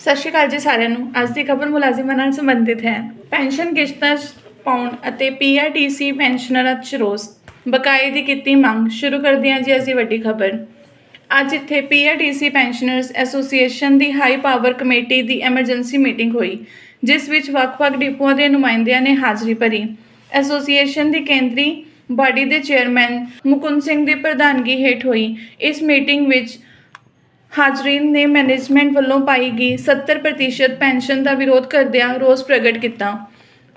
ਸਤਿ ਸ਼੍ਰੀ ਅਕਾਲ ਜੀ ਸਾਰਿਆਂ ਨੂੰ। ਅੱਜ ਦੀ ਖਬਰ ਮੁਲਾਜ਼ਮਾਂ ਨਾਲ ਸੰਬੰਧਿਤ ਹੈ। ਪੈਨਸ਼ਨ ਕਿਸ਼ਤਾਂ 'ਚ ਪਾਉਣ ਅਤੇ ਪੀਆਰਟੀਸੀ ਪੈਨਸ਼ਨਰਾਂ 'ਚ ਰੋਸ। ਬਕਾਏ ਦੀ ਕੀਤੀ ਮੰਗ। ਸ਼ੁਰੂ ਕਰਦੇ ਹਾਂ ਜੀ ਅਸੀਂ ਵੱਡੀ ਖਬਰ। ਅੱਜ ਇੱਥੇ ਪੀਆਰਟੀਸੀ ਪੈਨਸ਼ਨਰਸ ਐਸੋਸੀਏਸ਼ਨ ਦੀ ਹਾਈ ਪਾਵਰ ਕਮੇਟੀ ਦੀ ਐਮਰਜੈਂਸੀ ਮੀਟਿੰਗ ਹੋਈ, ਜਿਸ ਵਿੱਚ ਵੱਖ-ਵੱਖ ਡਿਪੂਆਂ ਦੇ ਨੁਮਾਇੰਦਿਆਂ ਨੇ ਹਾਜ਼ਰੀ ਭਰੀ। ਐਸੋਸੀਏਸ਼ਨ ਦੀ ਕੇਂਦਰੀ ਬਾਡੀ ਦੇ ਚੇਅਰਮੈਨ ਮੁਕੁੰਦ ਸਿੰਘ ਦੀ ਪ੍ਰਧਾਨਗੀ ਹੇਠ ਹੋਈ। ਇਸ ਮੀਟਿੰਗ ਵਿੱਚ ਹਾਜ਼ਰੀਨ ਨੇ ਮੈਨੇਜਮੈਂਟ ਵੱਲੋਂ ਪਾਈ ਗਈ 70% ਪੈਨਸ਼ਨ ਦਾ ਵਿਰੋਧ ਕਰਦਿਆਂ ਰੋਸ ਪ੍ਰਗਟ ਕੀਤਾ।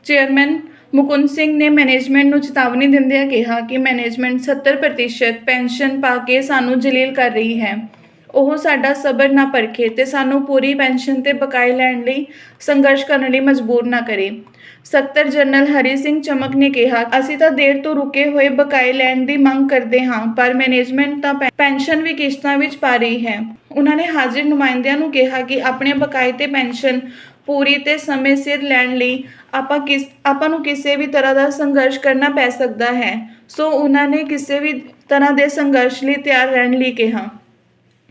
ਚੇਅਰਮੈਨ ਮੁਕੁੰਦ ਸਿੰਘ ਨੇ ਮੈਨੇਜਮੈਂਟ ਨੂੰ ਚੇਤਾਵਨੀ ਦਿੰਦਿਆਂ ਕਿਹਾ ਕਿ ਮੈਨੇਜਮੈਂਟ 70% ਪੈਨਸ਼ਨ ਪਾ ਕੇ ਸਾਨੂੰ ਜਲੀਲ ਕਰ ਰਹੀ ਹੈ। ਉਹ ਸਾਡਾ ਸਬਰ ਨਾ ਪਰਖੇ ਤੇ ਸਾਨੂੰ ਪੂਰੀ ਪੈਨਸ਼ਨ ਤੇ ਬਕਾਏ ਲੈਣ ਲਈ ਸੰਘਰਸ਼ ਕਰਨ ਲਈ ਮਜਬੂਰ ਨਾ ਕਰੇ। ਸਕੱਤਰ ਜਨਰਲ ਹਰੀ ਸਿੰਘ ਚਮਕ ਨੇ ਕਿਹਾ, ਅਸੀਂ ਤਾਂ ਦੇਰ ਤੋਂ ਰੁਕੇ ਹੋਏ ਬਕਾਏ ਲੈਣ ਦੀ ਮੰਗ ਕਰਦੇ ਹਾਂ, ਪਰ ਮੈਨੇਜਮੈਂਟ ਤਾਂ ਪੈ- ਪੈਨਸ਼ਨ ਵੀ ਕਿਸ਼ਤਾਂ ਵਿੱਚ ਪਾ ਰਹੀ ਹੈ। ਉਹਨਾਂ ਨੇ ਹਾਜ਼ਰ ਨੁਮਾਇੰਦਿਆਂ ਨੂੰ ਕਿਹਾ ਕਿ ਆਪਣੇ ਬਕਾਏ ਤੇ ਪੈਨਸ਼ਨ ਪੂਰੀ ਤੇ ਸਮੇਂ ਸਿਰ ਲੈਣ ਲਈ ਆਪਾਂ ਕਿਸ, ਆਪਾਂ ਨੂੰ ਕਿਸੇ ਵੀ ਤਰ੍ਹਾਂ ਦਾ ਸੰਘਰਸ਼ ਕਰਨਾ ਪੈ ਸਕਦਾ ਹੈ। ਸੋ ਉਹਨਾਂ ਨੇ ਕਿਸੇ ਵੀ ਤਰ੍ਹਾਂ ਦੇ ਸੰਘਰਸ਼ ਲਈ ਤਿਆਰ ਰਹਿਣ ਲਈ ਕਿਹਾ।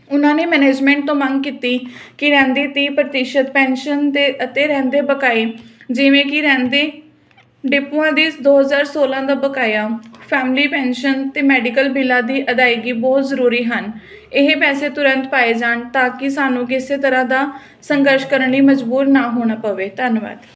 ਉਹਨਾਂ ਨੇ ਮੈਨੇਜਮੈਂਟ ਤੋਂ ਮੰਗ ਕੀਤੀ ਕਿ ਰਹਿੰਦੇ 30% ਪੈਨਸ਼ਨ ਦੇ ਅਤੇ ਰਹਿੰਦੇ ਬਕਾਏ, ਜਿਵੇਂ ਕਿ ਰਹਿੰਦੇ ਡਿਪੂਆਂ ਦੀ 2016 ਦਾ ਬਕਾਇਆ ਫੈਮਿਲੀ ਪੈਨਸ਼ਨ ਤੇ ਮੈਡੀਕਲ ਬਿੱਲਾਂ ਦੀ ਅਦਾਇਗੀ ਬਹੁਤ ਜ਼ਰੂਰੀ ਹਨ। ਇਹ ਪੈਸੇ ਤੁਰੰਤ ਪਾਏ ਜਾਣ ਤਾਂ ਕਿ ਸਾਨੂੰ ਕਿਸੇ ਤਰ੍ਹਾਂ ਦਾ ਸੰਘਰਸ਼ ਕਰਨ ਲਈ ਮਜਬੂਰ ਨਾ ਹੋਣਾ ਪਵੇ। ਧੰਨਵਾਦ।